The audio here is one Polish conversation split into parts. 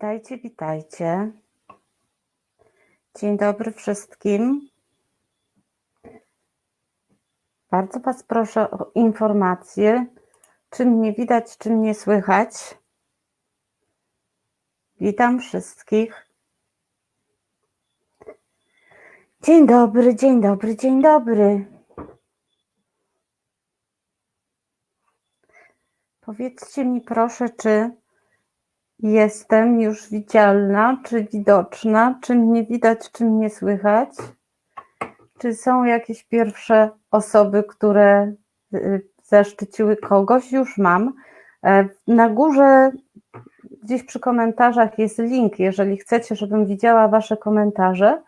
Witajcie, witajcie. Dzień dobry wszystkim. Bardzo Was proszę o informację, czy mnie widać, czy mnie słychać. Witam wszystkich. Dzień dobry, dzień dobry, dzień dobry. Powiedzcie mi proszę, czy jestem już widzialna, czy widoczna, czy mnie widać, czy mnie słychać? Czy są jakieś pierwsze osoby, które y, zaszczyciły kogoś? Już mam. E, Na górze, gdzieś przy komentarzach jest link. Jeżeli chcecie, żebym widziała Wasze komentarze,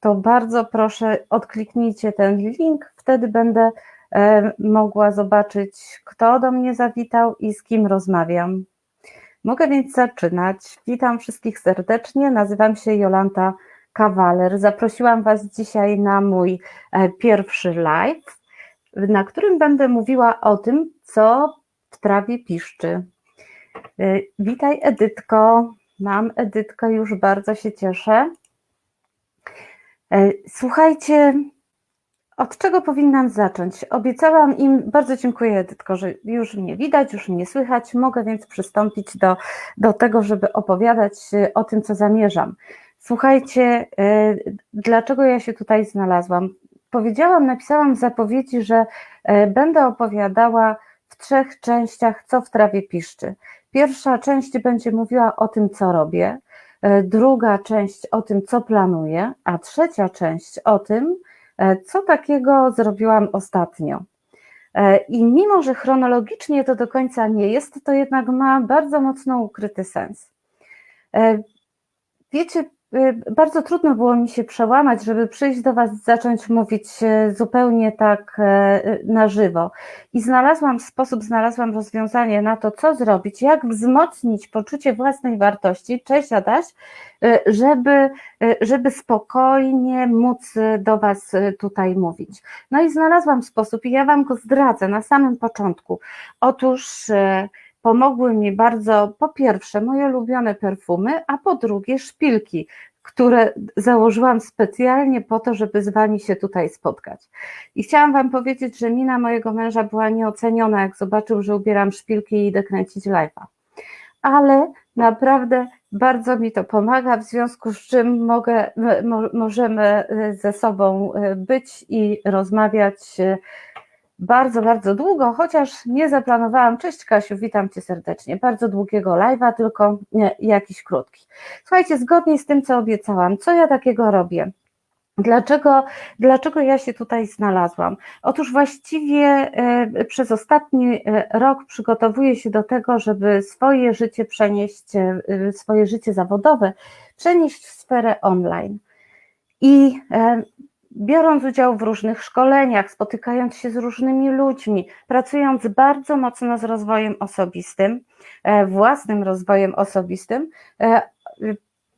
to bardzo proszę, odkliknijcie ten link. Wtedy będę e, mogła zobaczyć, kto do mnie zawitał i z kim rozmawiam. Mogę więc zaczynać. Witam wszystkich serdecznie. Nazywam się Jolanta Kawaler. Zaprosiłam Was dzisiaj na mój e, pierwszy live, na którym będę mówiła o tym, co w trawie piszczy. E, Witaj Edytko. Mam Edytkę, już bardzo się cieszę. E, Słuchajcie, od czego powinnam zacząć? Obiecałam im, bardzo dziękuję Edytko, że już mnie widać, już mnie słychać, mogę więc przystąpić do, do tego, żeby opowiadać e, o tym, co zamierzam. Słuchajcie, e, dlaczego ja się tutaj znalazłam? Powiedziałam, napisałam w zapowiedzi, że e, będę opowiadała w trzech częściach, co w trawie piszczy. Pierwsza część będzie mówiła o tym, co robię, druga część o tym, co planuję, a trzecia część o tym, Co takiego zrobiłam ostatnio? E, I mimo, że chronologicznie to do końca nie jest, to jednak ma bardzo mocno ukryty sens. E, Wiecie, e, bardzo trudno było mi się przełamać, żeby przyjść do Was, zacząć mówić e, zupełnie tak e, na żywo. I znalazłam sposób, znalazłam rozwiązanie na to, co zrobić, jak wzmocnić poczucie własnej wartości. Cześć Adaś, e, żeby, żeby spokojnie móc do Was tutaj mówić. No i znalazłam sposób i ja Wam go zdradzę na samym początku. Otóż pomogły mi bardzo, po pierwsze, moje ulubione perfumy, a po drugie, szpilki, które założyłam specjalnie po to, żeby z Wami się tutaj spotkać. I chciałam Wam powiedzieć, że mina mojego męża była nieoceniona, jak zobaczył, że ubieram szpilki i idę kręcić live'a. Ale naprawdę bardzo mi to pomaga, w związku z czym mogę, mo, możemy ze sobą e, być i rozmawiać e, bardzo, bardzo długo, chociaż nie zaplanowałam. Cześć Kasiu, witam Cię serdecznie. Bardzo długiego live'a, tylko nie, jakiś krótki. Słuchajcie, zgodnie z tym, co obiecałam, co ja takiego robię? Dlaczego, dlaczego ja się tutaj znalazłam? Otóż właściwie e, przez ostatni e, rok przygotowuję się do tego, żeby swoje życie przenieść, e, swoje życie zawodowe przenieść w sferę online. I biorąc udział w różnych szkoleniach, spotykając się z różnymi ludźmi, pracując bardzo mocno z rozwojem osobistym, e, własnym rozwojem osobistym, e,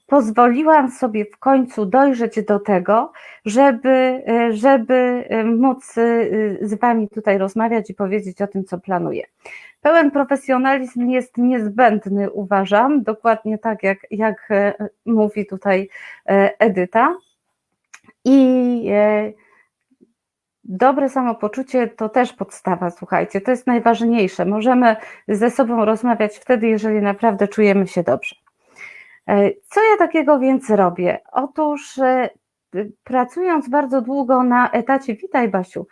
pozwoliłam sobie w końcu dojrzeć do tego, żeby, e, żeby móc z Wami tutaj rozmawiać i powiedzieć o tym, co planuję. Pełen profesjonalizm jest niezbędny, uważam, dokładnie tak jak, jak mówi tutaj Edyta. I e, dobre samopoczucie to też podstawa, słuchajcie, to jest najważniejsze. Możemy ze sobą rozmawiać wtedy, jeżeli naprawdę czujemy się dobrze. E, Co ja takiego więc robię? Otóż e, pracując bardzo długo na etacie, witaj Basiu,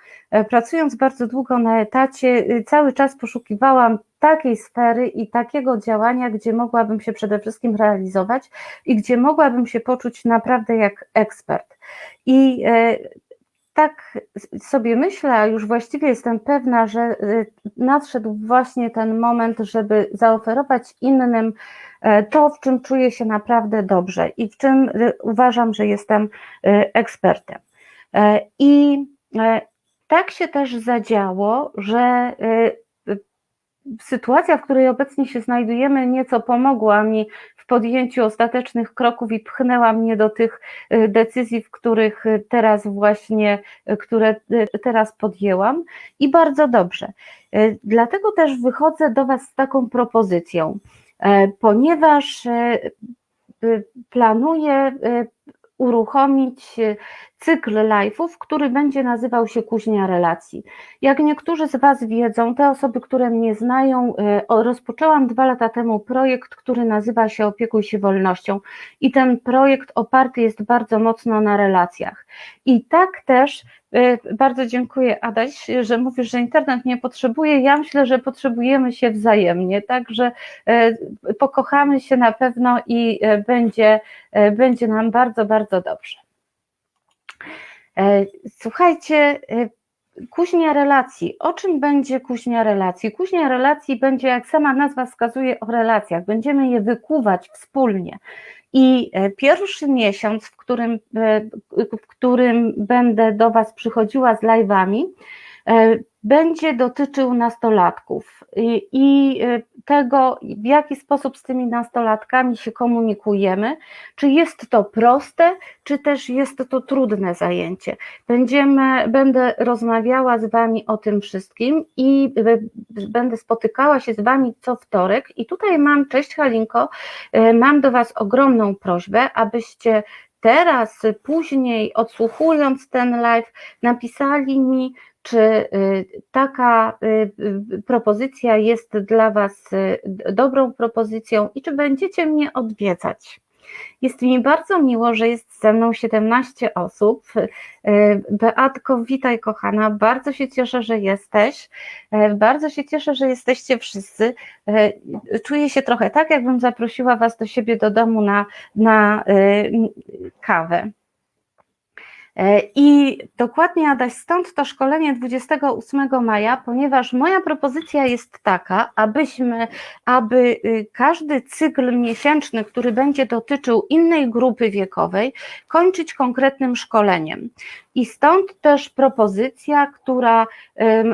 pracując bardzo długo na etacie, cały czas poszukiwałam takiej sfery i takiego działania, gdzie mogłabym się przede wszystkim realizować i gdzie mogłabym się poczuć naprawdę jak ekspert. I e, tak sobie myślę, a już właściwie jestem pewna, że y, nadszedł właśnie ten moment, żeby zaoferować innym e, to, w czym czuję się naprawdę dobrze i w czym uważam, że jestem ekspertem. E, I e, tak się też zadziało, że sytuacja, w której obecnie się znajdujemy, nieco pomogła mi w podjęciu ostatecznych kroków i pchnęła mnie do tych y, decyzji, w których y, teraz właśnie, y, które teraz podjęłam i bardzo dobrze. Dlatego też wychodzę do Was z taką propozycją, e, ponieważ planuję uruchomić y, cykl live'ów, który będzie nazywał się Kuźnia Relacji. Jak niektórzy z Was wiedzą, te osoby, które mnie znają, o- rozpoczęłam dwa lata temu projekt, który nazywa się Opiekuj się wolnością i ten projekt oparty jest bardzo mocno na relacjach. I tak też bardzo dziękuję Adaś, że mówisz, że internet nie potrzebuje. Ja myślę, że potrzebujemy się wzajemnie, także y, pokochamy się na pewno i y, będzie, będzie nam bardzo, bardzo dobrze. E, Słuchajcie, e, kuźnia relacji. O czym będzie kuźnia relacji? Kuźnia relacji będzie, jak sama nazwa wskazuje, o relacjach. Będziemy je wykuwać wspólnie. I e, pierwszy miesiąc, w którym, e, w którym będę do Was przychodziła z live'ami, będzie dotyczył nastolatków i, e, tego, w jaki sposób z tymi nastolatkami się komunikujemy, czy jest to proste, czy też jest to trudne zajęcie. Będziemy, będę rozmawiała z Wami o tym wszystkim i e, będę spotykała się z Wami co wtorek. I tutaj mam, cześć Halinko, e, mam do Was ogromną prośbę, abyście teraz, później, odsłuchując ten live, napisali mi, czy y, taka y, y, propozycja jest dla Was dobrą propozycją i czy będziecie mnie odwiedzać. Jest mi bardzo miło, że jest ze mną 17 osób. Beatko, witaj kochana, bardzo się cieszę, że jesteś. Bardzo się cieszę, że jesteście wszyscy. Czuję się trochę tak, jakbym zaprosiła Was do siebie do domu na, na kawę. E, I dokładnie, Adaś, stąd to szkolenie 28 maja, ponieważ moja propozycja jest taka, abyśmy, aby y, każdy cykl miesięczny, który będzie dotyczył innej grupy wiekowej, kończyć konkretnym szkoleniem. I stąd też propozycja, która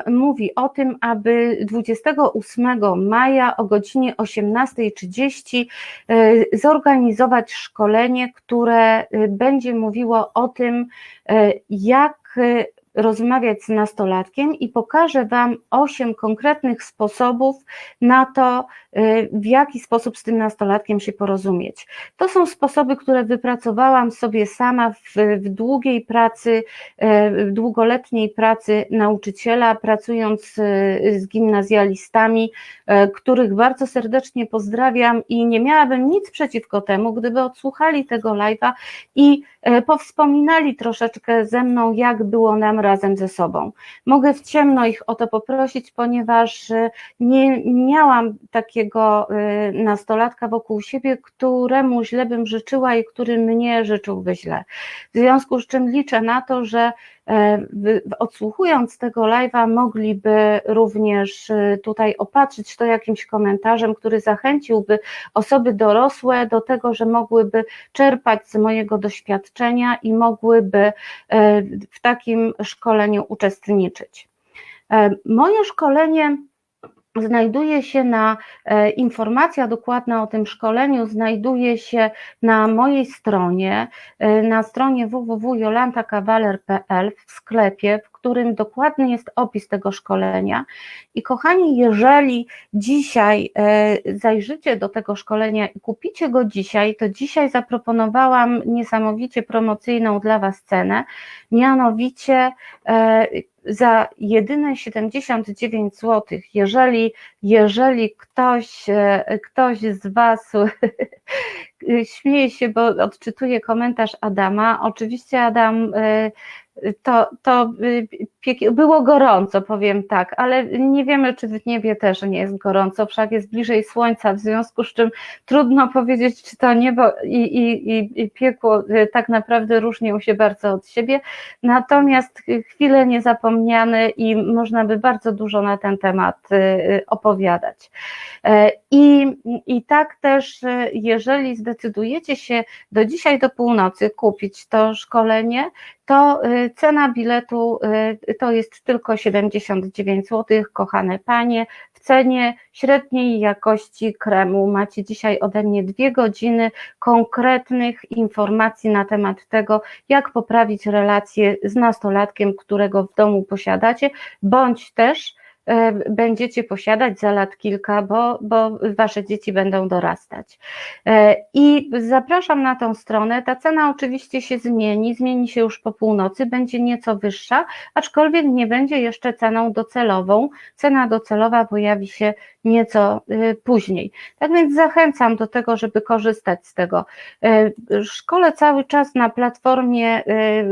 mówi o tym, aby 28 maja o godzinie 18.30 y, zorganizować szkolenie, które y, będzie mówiło o tym, e, jak e, rozmawiać z nastolatkiem i pokażę Wam osiem konkretnych sposobów na to, e, w jaki sposób z tym nastolatkiem się porozumieć. To są sposoby, które wypracowałam sobie sama w, w długiej pracy, e, w długoletniej pracy nauczyciela, pracując e, z gimnazjalistami, których bardzo serdecznie pozdrawiam i nie miałabym nic przeciwko temu, gdyby odsłuchali tego live'a i powspominali troszeczkę ze mną, jak było nam razem ze sobą. Mogę w ciemno ich o to poprosić, ponieważ e, nie miałam takiego e, nastolatka wokół siebie, któremu źle bym życzyła i który mnie życzyłby źle. W związku z czym liczę na to, że odsłuchując tego live'a mogliby również e, tutaj opatrzyć to jakimś komentarzem, który zachęciłby osoby dorosłe do tego, że mogłyby czerpać z mojego doświadczenia i mogłyby e, w takim szkoleniu uczestniczyć. E, Moje szkolenie znajduje się na, e, informacja dokładna o tym szkoleniu znajduje się na mojej stronie, e, na stronie www.jolantakawaler.pl w sklepie, w którym dokładny jest opis tego szkolenia. I kochani, jeżeli dzisiaj e, zajrzycie do tego szkolenia i kupicie go dzisiaj, to dzisiaj zaproponowałam niesamowicie promocyjną dla Was cenę, mianowicie e, za jedyne 79 zł, jeżeli, jeżeli ktoś, e, ktoś z Was śmieje się, bo odczytuje komentarz Adama. Oczywiście Adam to, to y, było gorąco, powiem tak, ale nie wiemy, czy w niebie też nie jest gorąco, wszak jest bliżej słońca, w związku z czym trudno powiedzieć, czy to niebo i, i, i- piekło y, tak naprawdę różnią się bardzo od siebie, natomiast chwile niezapomniane i można by bardzo dużo na ten temat y, opowiadać. E, I, I tak też, jeżeli zdecydujecie się do dzisiaj do północy kupić to szkolenie, to y, cena biletu y, to jest tylko 79 zł, kochane panie. W cenie średniej jakości kremu macie dzisiaj ode mnie dwie godziny konkretnych informacji na temat tego, jak poprawić relacje z nastolatkiem, którego w domu posiadacie, bądź też będziecie posiadać za lat kilka, bo, bo wasze dzieci będą dorastać. E, I zapraszam na tą stronę. Ta cena oczywiście się zmieni, zmieni się już po północy, będzie nieco wyższa, aczkolwiek nie będzie jeszcze ceną docelową. Cena docelowa pojawi się nieco y, później. Tak więc zachęcam do tego, żeby korzystać z tego. Szkole cały czas na platformie,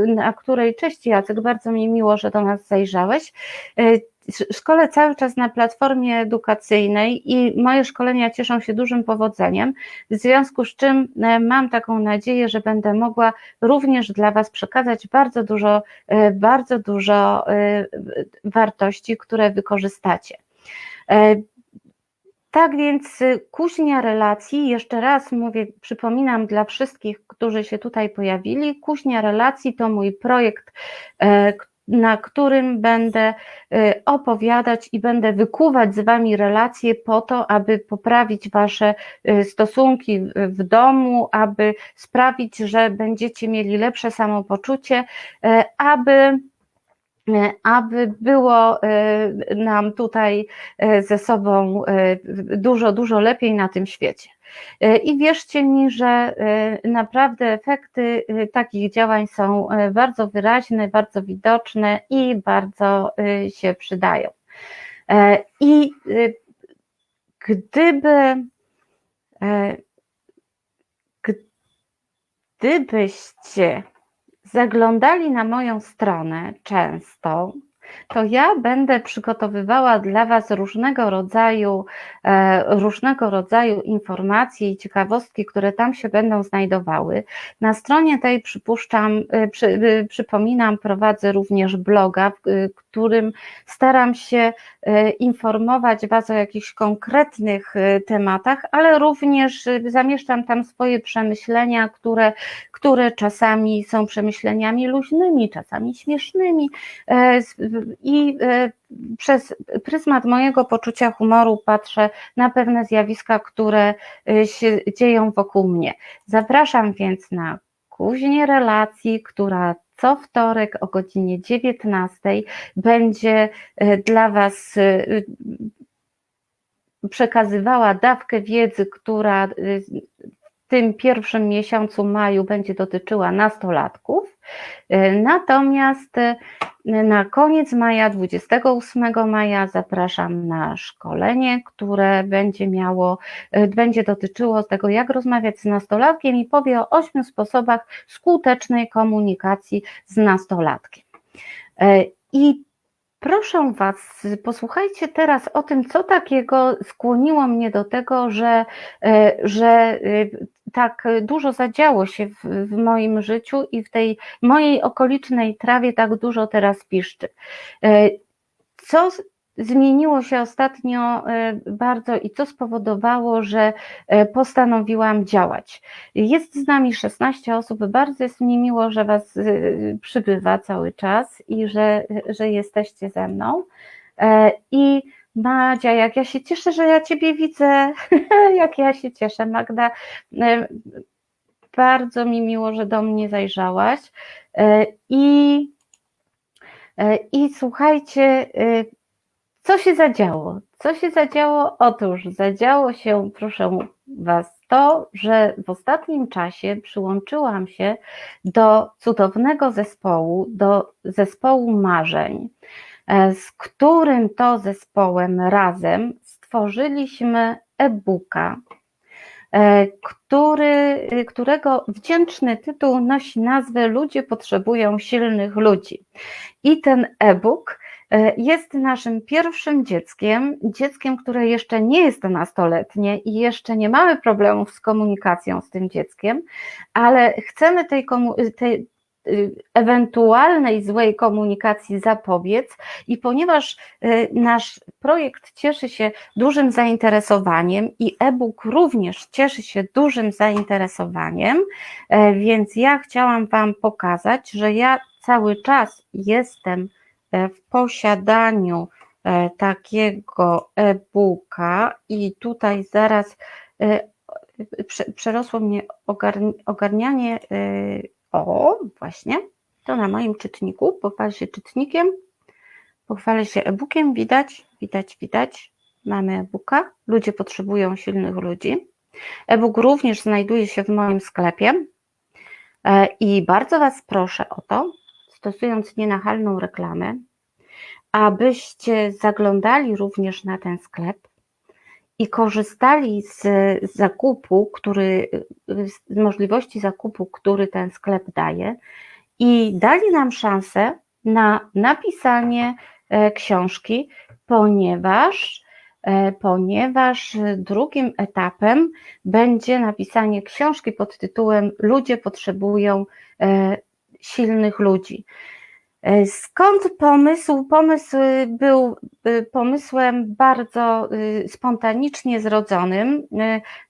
na której, cześć Jacek, bardzo mi miło, że do nas zajrzałeś. Szkole cały czas na platformie edukacyjnej i moje szkolenia cieszą się dużym powodzeniem, w związku z czym mam taką nadzieję, że będę mogła również dla Was przekazać bardzo dużo, bardzo dużo wartości, które wykorzystacie. Tak więc kuźnia relacji, jeszcze raz mówię, przypominam dla wszystkich, którzy się tutaj pojawili, kuźnia relacji to mój projekt, e, na którym będę e, opowiadać i będę wykuwać z Wami relacje po to, aby poprawić Wasze e, stosunki w domu, aby sprawić, że będziecie mieli lepsze samopoczucie, aby E, aby było nam tutaj ze sobą dużo, dużo lepiej na tym świecie. I wierzcie mi, że naprawdę efekty takich działań są bardzo wyraźne, bardzo widoczne i bardzo się przydają. I gdyby gdybyście zaglądali na moją stronę często, to ja będę przygotowywała dla Was różnego rodzaju, e, różnego rodzaju informacje i ciekawostki, które tam się będą znajdowały. Na stronie tej przypuszczam, e, przy, e, przypominam, prowadzę również bloga, w którym staram się informować Was o jakichś konkretnych tematach, ale również zamieszczam tam swoje przemyślenia, które, które czasami są przemyśleniami luźnymi, czasami śmiesznymi i e, przez pryzmat mojego poczucia humoru patrzę na pewne zjawiska, które e, się dzieją wokół mnie. Zapraszam więc na kuźnię relacji, która co wtorek o godzinie 19 będzie e, dla Was przekazywała dawkę wiedzy, która w tym pierwszym miesiącu maju będzie dotyczyła nastolatków. Natomiast na koniec maja, 28 maja, zapraszam na szkolenie, które będzie miało, e, będzie dotyczyło tego, jak rozmawiać z nastolatkiem i powie o ośmiu sposobach skutecznej komunikacji z nastolatkiem. E, I Proszę Was, posłuchajcie teraz o tym, co takiego skłoniło mnie do tego, że, e, że e, tak dużo zadziało się w, w, moim życiu i w tej mojej okolicznej trawie tak dużo teraz piszczy. E, co zmieniło się ostatnio e, bardzo i co spowodowało, że e, postanowiłam działać. Jest z nami 16 osób, bardzo jest mi miło, że Was e, przybywa cały czas i że, że jesteście ze mną. I Madzia, jak ja się cieszę, że ja Ciebie widzę, jak ja się cieszę, Magda. Bardzo mi miło, że do mnie zajrzałaś. I, i słuchajcie, co się zadziało? Co się zadziało? Otóż zadziało się, proszę Was, to, że w ostatnim czasie przyłączyłam się do cudownego zespołu, do zespołu marzeń, e, z którym to zespołem razem stworzyliśmy e-booka, e, który, którego wdzięczny tytuł nosi nazwę Ludzie potrzebują silnych ludzi. I ten e-book E, jest naszym pierwszym dzieckiem, dzieckiem, które jeszcze nie jest nastoletnie i jeszcze nie mamy problemów z komunikacją z tym dzieckiem, ale chcemy tej, tej y, ewentualnej złej komunikacji zapobiec i ponieważ y, nasz projekt cieszy się dużym zainteresowaniem i e-book również cieszy się dużym zainteresowaniem, e, więc ja chciałam Wam pokazać, że ja cały czas jestem E, w posiadaniu e, takiego e-booka i tutaj zaraz e, przerosło mnie ogarnianie, o właśnie, to na moim czytniku, popatrzcie czytnikiem, Pochwalę się e-bookiem, widać, widać, widać. Mamy e-booka. Ludzie potrzebują silnych ludzi. E-book również znajduje się w moim sklepie e, i bardzo Was proszę o to, stosując nienachalną reklamę, abyście zaglądali również na ten sklep i korzystali z zakupu, który, z możliwości zakupu, który ten sklep daje i dali nam szansę na napisanie e, książki, ponieważ e, ponieważ drugim etapem będzie napisanie książki pod tytułem Ludzie potrzebują e, silnych ludzi. E, skąd pomysł? Pomysł był e, pomysłem bardzo e, spontanicznie zrodzonym.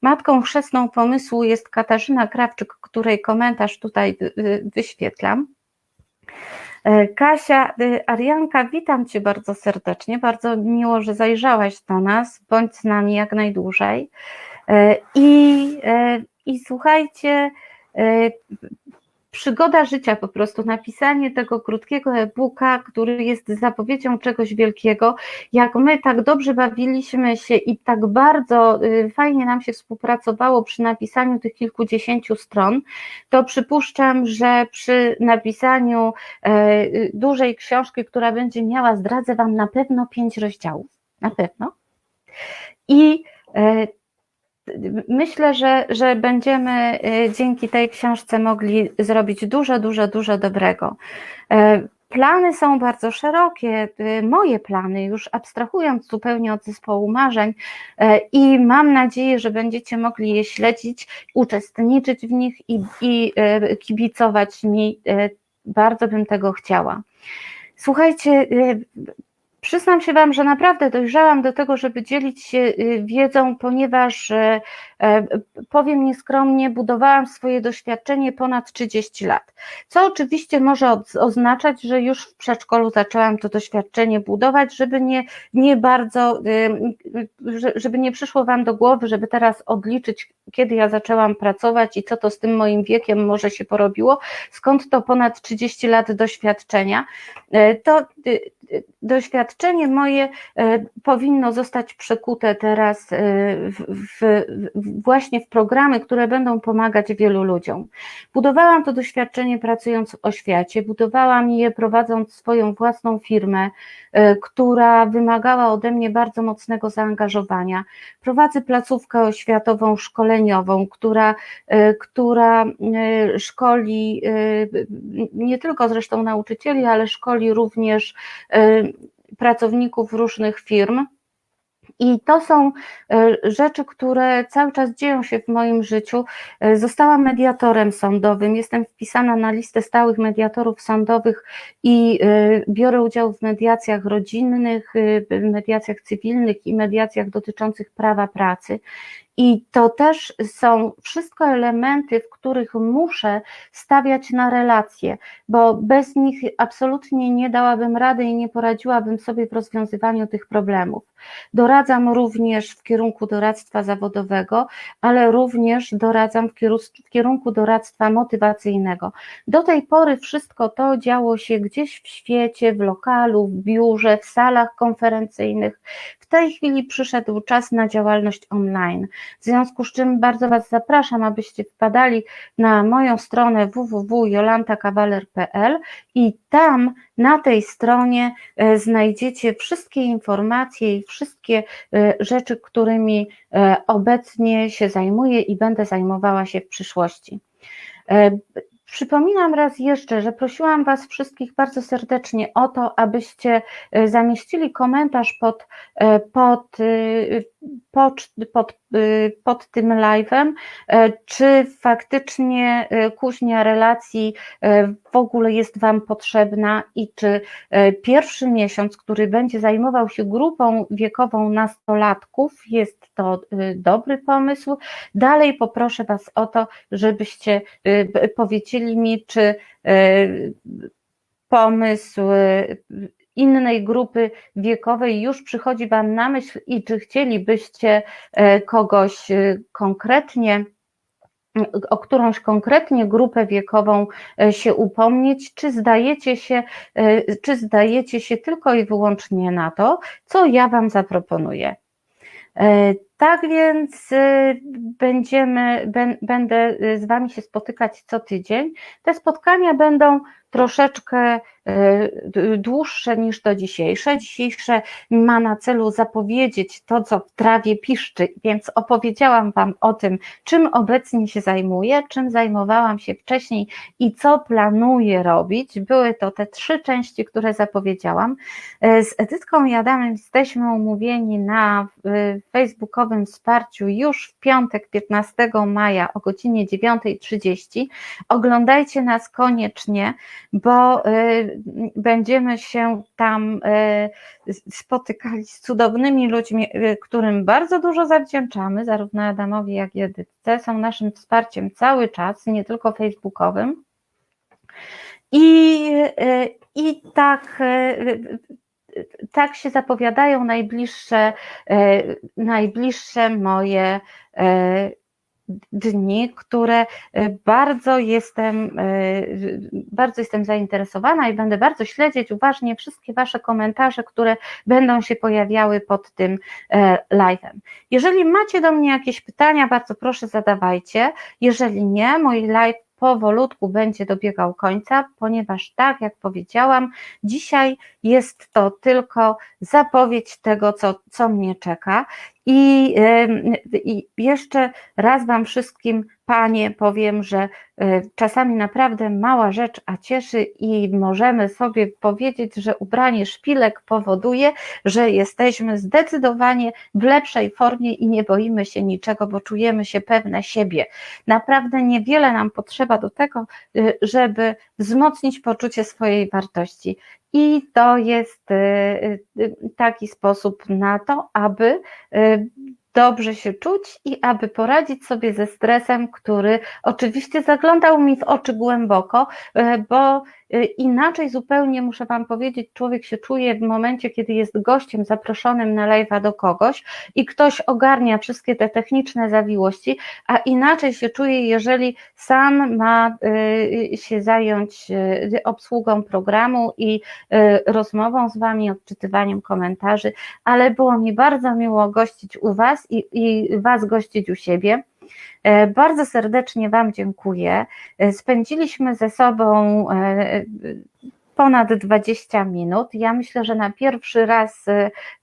Matką chrzestną pomysłu jest Katarzyna Krawczyk, której komentarz tutaj wyświetlam. Kasia, Arianka, witam Cię bardzo serdecznie. Bardzo miło, że zajrzałaś do nas. Bądź z nami jak najdłużej. I, i słuchajcie, przygoda życia po prostu, napisanie tego krótkiego e-booka, który jest zapowiedzią czegoś wielkiego. Jak my tak dobrze bawiliśmy się i tak bardzo y, fajnie nam się współpracowało przy napisaniu tych kilkudziesięciu stron, to przypuszczam, że przy napisaniu e, dużej książki, która będzie miała, zdradzę Wam na pewno pięć rozdziałów. Na pewno. I e, myślę, że, że będziemy y, dzięki tej książce mogli zrobić dużo, dużo, dużo dobrego. E, plany są bardzo szerokie, y, moje plany, już abstrahując zupełnie od zespołu marzeń, e, i mam nadzieję, że będziecie mogli je śledzić, uczestniczyć w nich i, i e, kibicować mi. Bardzo bym tego chciała. Słuchajcie, Przyznam się Wam, że naprawdę dojrzałam do tego, żeby dzielić się y, wiedzą, ponieważ e, powiem nieskromnie, budowałam swoje doświadczenie ponad 30 lat. Co oczywiście może oznaczać, że już w przedszkolu zaczęłam to doświadczenie budować, żeby nie, nie bardzo, y, żeby nie przyszło Wam do głowy, żeby teraz odliczyć, kiedy ja zaczęłam pracować i co to z tym moim wiekiem może się porobiło, skąd to ponad 30 lat doświadczenia. E, to y, doświadczenie moje e, powinno zostać przekute teraz e, w, w, właśnie w programy, które będą pomagać wielu ludziom. Budowałam to doświadczenie pracując w oświacie, budowałam je prowadząc swoją własną firmę, e, która wymagała ode mnie bardzo mocnego zaangażowania. Prowadzę placówkę oświatową, szkoleniową, która, która szkoli nie tylko zresztą nauczycieli, ale szkoli również pracowników różnych firm. I to są e, rzeczy, które cały czas dzieją się w moim życiu. E, zostałam mediatorem sądowym, jestem wpisana na listę stałych mediatorów sądowych i e, biorę udział w mediacjach rodzinnych, mediacjach cywilnych i mediacjach dotyczących prawa pracy. I to też są wszystko elementy, w których muszę stawiać na relacje, bo bez nich absolutnie nie dałabym rady i nie poradziłabym sobie w rozwiązywaniu tych problemów. Doradzam również w kierunku doradztwa zawodowego, ale również doradzam w kierunku doradztwa motywacyjnego. Do tej pory wszystko to działo się gdzieś w świecie, w lokalu, w biurze, w salach konferencyjnych. W tej chwili przyszedł czas na działalność online. W związku z czym bardzo Was zapraszam, abyście wpadali na moją stronę www.jolantakawaler.pl i tam na tej stronie e, znajdziecie wszystkie informacje i wszystkie e, rzeczy, którymi e, obecnie się zajmuję i będę zajmowała się w przyszłości. Przypominam raz jeszcze, że prosiłam Was wszystkich bardzo serdecznie o to, abyście e, zamieścili komentarz pod, e, pod, e, pod, pod, pod tym live'em, czy faktycznie kuźnia relacji w ogóle jest Wam potrzebna i czy pierwszy miesiąc, który będzie zajmował się grupą wiekową nastolatków, jest to dobry pomysł. Dalej poproszę Was o to, żebyście powiedzieli, powiedzieli mi, czy e, pomysł innej grupy wiekowej już przychodzi Wam na myśl i czy chcielibyście e, kogoś konkretnie o którąś konkretnie grupę wiekową e, się upomnieć, czy zdajecie się, e, czy zdajecie się tylko i wyłącznie na to, co ja Wam zaproponuję. Tak więc będziemy, będę z Wami się spotykać co tydzień. Te spotkania będą troszeczkę e, dłuższe niż to dzisiejsze. Dzisiejsze ma na celu zapowiedzieć to, co w trawie piszczy, więc opowiedziałam Wam o tym, czym obecnie się zajmuję, czym zajmowałam się wcześniej i co planuję robić. Były to te trzy części, które zapowiedziałam. E, z Edytką i Adamem jesteśmy umówieni na facebookowym wsparciu już w piątek 15 maja o godzinie 9.30. Oglądajcie nas koniecznie bo y, będziemy się tam y, spotykali z cudownymi ludźmi, y, którym bardzo dużo zawdzięczamy, zarówno Adamowi, jak i Edytce. Są naszym wsparciem cały czas, nie tylko facebookowym. I, i tak tak się zapowiadają najbliższe, najbliższe moje dni, które e, bardzo jestem, e, bardzo jestem zainteresowana i będę bardzo śledzić uważnie wszystkie Wasze komentarze, które będą się pojawiały pod tym e, live'em. Jeżeli macie do mnie jakieś pytania, bardzo proszę zadawajcie. Jeżeli nie, mój live powolutku będzie dobiegał końca, ponieważ tak jak powiedziałam, dzisiaj jest to tylko zapowiedź tego, co, co mnie czeka. I, I jeszcze raz Wam wszystkim, Panie, powiem, że e, czasami naprawdę mała rzecz, a cieszy i możemy sobie powiedzieć, że ubranie szpilek powoduje, że jesteśmy zdecydowanie w lepszej formie i nie boimy się niczego, bo czujemy się pewne siebie. Naprawdę niewiele nam potrzeba do tego, e, żeby wzmocnić poczucie swojej wartości. I to jest y, y, taki sposób na to, aby y, dobrze się czuć i aby poradzić sobie ze stresem, który oczywiście zaglądał mi w oczy głęboko, bo Y, inaczej zupełnie muszę Wam powiedzieć, człowiek się czuje w momencie, kiedy jest gościem zaproszonym na live'a do kogoś i ktoś ogarnia wszystkie te techniczne zawiłości, a inaczej się czuje, jeżeli sam ma y, się zająć y, obsługą programu i rozmową z Wami, odczytywaniem komentarzy, ale było mi bardzo miło gościć u Was i, i Was gościć u siebie. E, bardzo serdecznie Wam dziękuję. E, spędziliśmy ze sobą e, ponad 20 minut. Ja myślę, że na pierwszy raz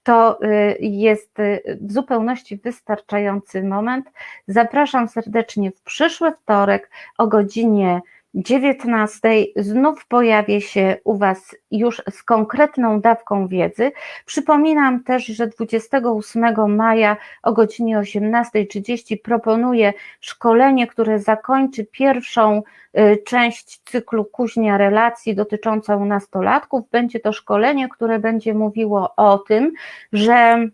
to jest w zupełności wystarczający moment. Zapraszam serdecznie w przyszły wtorek o godzinie 19 znów pojawię się u Was już z konkretną dawką wiedzy. Przypominam też, że 28 maja o godzinie 18.30 proponuję szkolenie, które zakończy pierwszą y, część cyklu Kuźnia Relacji dotyczącą nastolatków. Będzie to szkolenie, które będzie mówiło o tym, że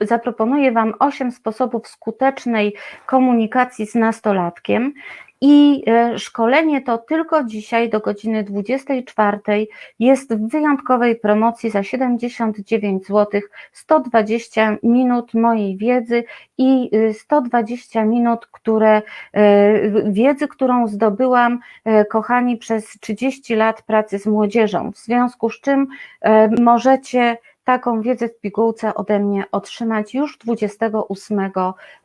zaproponuję Wam osiem sposobów skutecznej komunikacji z nastolatkiem. I e, szkolenie to tylko dzisiaj do godziny 24 jest w wyjątkowej promocji za 79 zł, 120 minut mojej wiedzy i 120 e, minut, które, wiedzy, którą zdobyłam, kochani, przez 30 lat pracy z młodzieżą. W związku z czym możecie taką wiedzę w pigułce ode mnie otrzymać już 28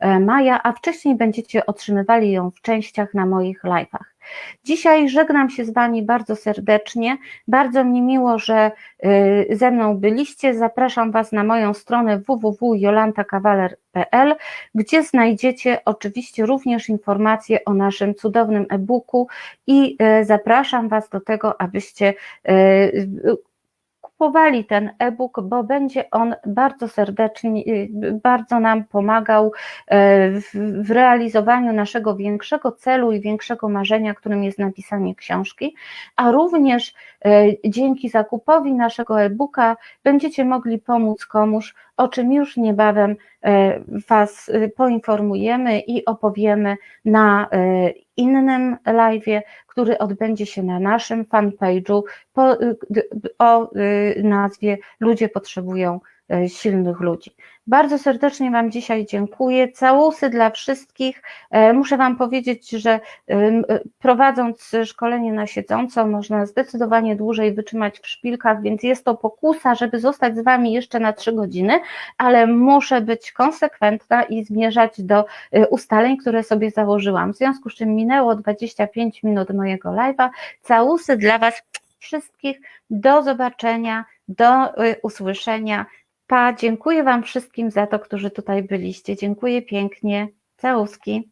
e, maja, a wcześniej będziecie otrzymywali ją w częściach na moich live'ach. Dzisiaj żegnam się z Wami bardzo serdecznie. Bardzo mi miło, że e, ze mną byliście. Zapraszam Was na moją stronę www.jolantakawaler.pl, gdzie znajdziecie oczywiście również informacje o naszym cudownym e-booku i e, zapraszam Was do tego, abyście kupowali ten e-book, bo będzie on bardzo serdecznie, y, bardzo nam pomagał e, w realizowaniu naszego większego celu i większego marzenia, którym jest napisanie książki, a również e, dzięki zakupowi naszego e-booka będziecie mogli pomóc komuś, o czym już niebawem e, Was poinformujemy i opowiemy na innym live, który odbędzie się na naszym fanpage'u. O nazwie Ludzie potrzebują e, silnych ludzi. Bardzo serdecznie Wam dzisiaj dziękuję. Całusy dla wszystkich. E, Muszę Wam powiedzieć, że e, prowadząc szkolenie na siedząco, można zdecydowanie dłużej wytrzymać w szpilkach, więc jest to pokusa, żeby zostać z Wami jeszcze na trzy godziny, ale muszę być konsekwentna i zmierzać do e, ustaleń, które sobie założyłam. W związku z czym minęło 25 minut mojego live'a. Całusy dla Was wszystkich. Do zobaczenia, do usłyszenia. Pa, dziękuję Wam wszystkim za to, którzy tutaj byliście. Dziękuję pięknie. Całuski.